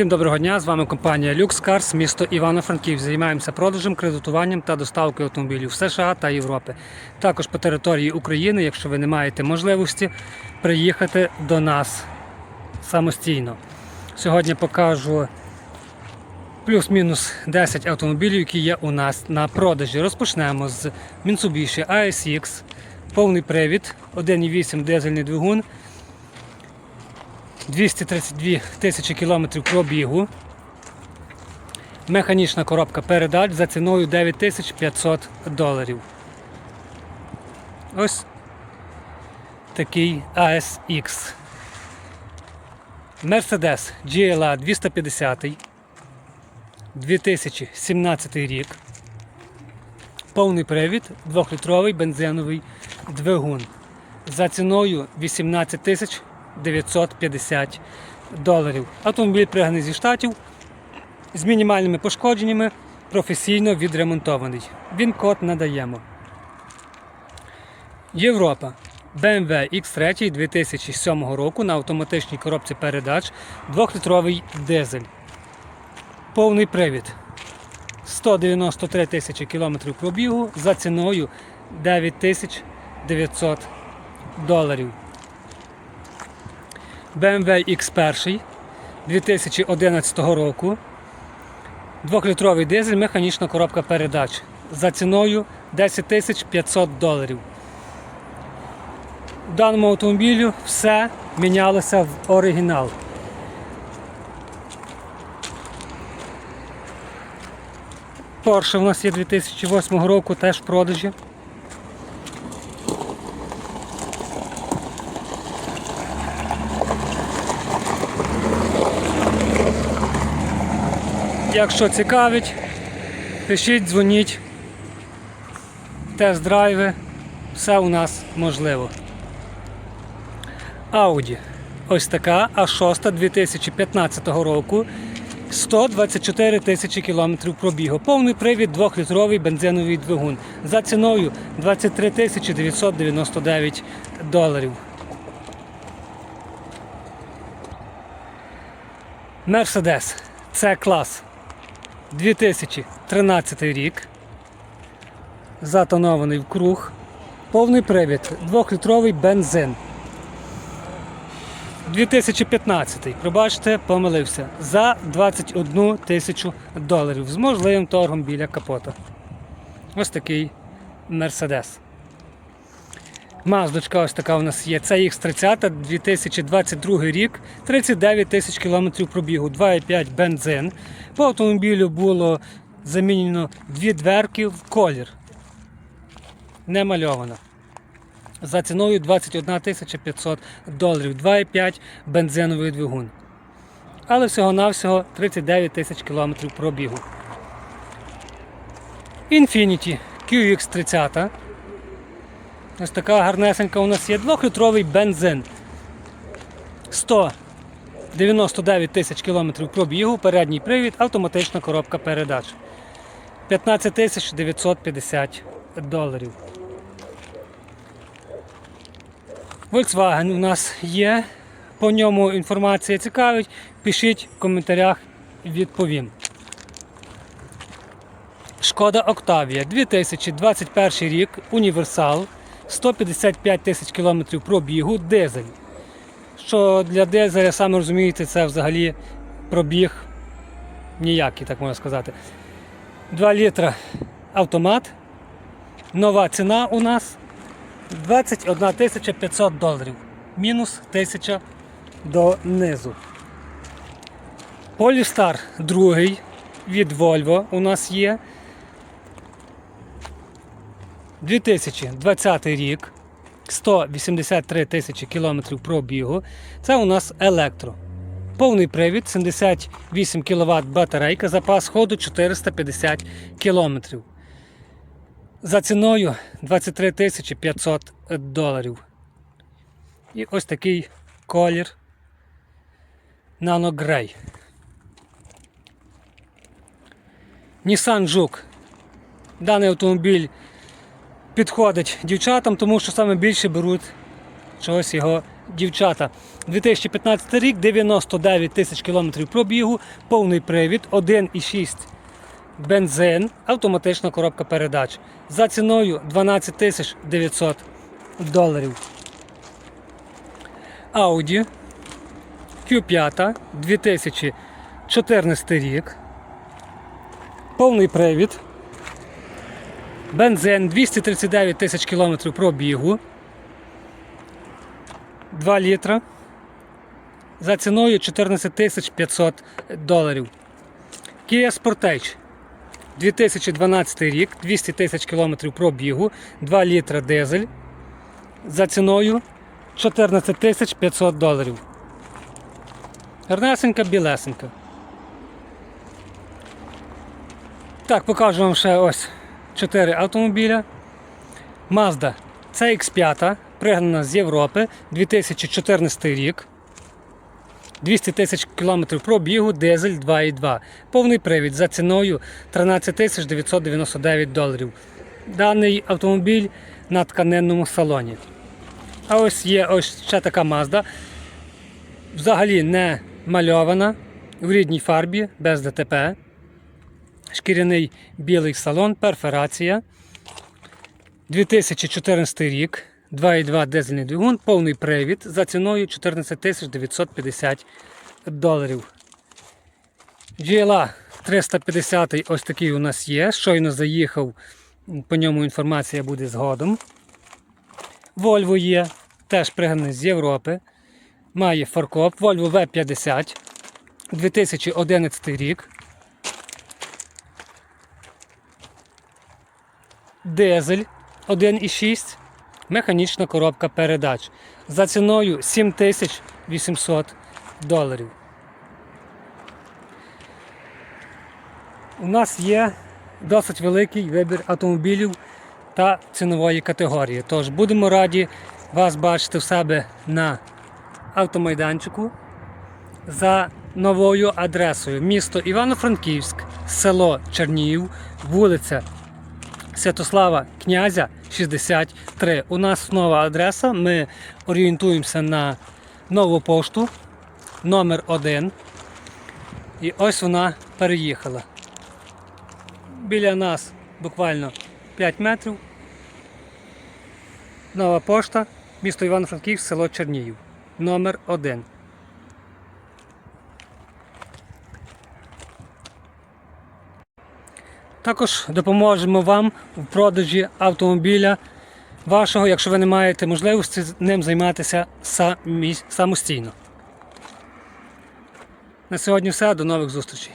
Усім доброго дня! З вами компанія LuxCars, місто Івано-Франківськ. Займаємося продажем, кредитуванням та доставкою автомобілів США та Європи. Також по території України, якщо ви не маєте можливості приїхати до нас самостійно. Сьогодні покажу плюс-мінус 10 автомобілів, які є у нас на продажі. Розпочнемо з Mitsubishi ASX, повний привід, 1,8 дизельний двигун. 232 тисячі кілометрів пробігу. Механічна коробка передач за ціною 9500 доларів. Ось такий ASX. Mercedes GLA 250 2017 рік. Повний привід, 2-літровий бензиновий двигун. За ціною 18 тисяч 950 доларів. Автомобіль пригнаний зі штатів з мінімальними пошкодженнями, професійно відремонтований. Він код надаємо. Європа. BMW X3 2007 року на автоматичній коробці передач 2-літровий дизель. Повний привід. 193 тисячі кілометрів пробігу за ціною 9900 доларів. BMW X1 2011 року. 2-літровий дизель, механічна коробка передач за ціною 10 500 доларів. В даному автомобілю все мінялося в оригінал. Porsche у нас є 2008 року, теж в продажі. Якщо цікавить, пишіть, дзвоніть, тест-драйви, все у нас можливо. Audi. Ось така А6 2015 року. 124 тисячі кілометрів пробігу. Повний привід 2-літровий бензиновий двигун. За ціною 23 тисячі 999 доларів. Мерседес. Це клас. 2013 рік. Затонований в круг. Повний привід. 2-літровий бензин. 2015. Пробачте, помилився. За 21 тисячу доларів. З можливим торгом біля капота. Ось такий Мерседес. Маздочка ось така у нас є. Це X30 2022 рік, 39 тисяч кілометрів пробігу, 2,5 бензин. По автомобілю було замінено дві дверки в колір. Не мальовано. За ціною 21 тисяча 500 доларів, 2,5 бензиновий двигун. Але всього-навсього 39 тисяч кілометрів пробігу. Infiniti QX30. Ось така гарнесенька у нас є 2-літровий бензин. 199 тисяч кілометрів пробігу, передній привід, автоматична коробка передач. 15 тисяч 950 доларів. Volkswagen у нас є. По ньому інформація цікавить. Пишіть в коментарях, відповім. Шкода Октавія 2021 рік, універсал, 155 тисяч кілометрів пробігу, дизель. Що для дизеля, саме розумієте, це взагалі пробіг ніякий, так можна сказати. 2 літра автомат. Нова ціна у нас 21 тисяча 500 доларів. Мінус 1000 донизу. Polestar другий від Volvo у нас є. 2020 рік. 183 тисячі кілометрів пробігу. Це у нас електро. Повний привід, 78 кВт батарейка, запас ходу 450 кілометрів. За ціною 23 тисячі 500 доларів. І ось такий колір Grey. Nissan Juke. Даний автомобіль підходить дівчатам, тому що саме більше беруть чогось його дівчата. 2015 рік, 99 тисяч кілометрів пробігу, повний привід, 1,6 бензин, автоматична коробка передач. За ціною 12 тисяч 900 доларів. Audi Q5 2014 рік. Повний привід. Бензин 239 тисяч кілометрів пробігу. 2 літра. За ціною 14 тисяч 500 доларів. Kia Sportage 2012 рік, 200 тисяч кілометрів пробігу, 2 літра дизель. За ціною 14 тисяч 500 доларів. Гарнесенька, білесенька. Так, покажу вам ще ось 4 автомобіля. Mazda CX5, пригнана з Європи, 2014 рік. 200 тисяч кілометрів пробігу, дизель 2,2. Повний привід за ціною 13 тисяч 999 доларів. Даний автомобіль на тканинному салоні. А ось є ось ще така Mazda. Взагалі не мальована, в рідній фарбі, без ДТП. Шкіряний білий салон, перфорація. 2014 рік, 2,2 дизельний двигун, повний привід за ціною 14 950 доларів. GLA 350 ось такий у нас є. Щойно заїхав, по ньому інформація буде згодом. Volvo є, теж пригнаний з Європи. Має фаркоп, Volvo V50 2011 рік. Дизель 1,6, механічна коробка передач за ціною 7800 доларів. У нас є досить великий вибір автомобілів та цінової категорії. Тож будемо раді вас бачити в себе на автомайданчику за новою адресою. Місто Івано-Франківськ, село Чернігів, вулиця Святослава Князя 63. У нас нова адреса. Ми орієнтуємося на нову пошту номер 1. І ось вона переїхала. Біля нас буквально 5 метрів. Нова пошта, місто Івано-Франківськ, село Чернігів. Номер 1. Також допоможемо вам в продажі автомобіля вашого, якщо ви не маєте можливості ним займатися самі- самостійно. На сьогодні все. До нових зустрічей.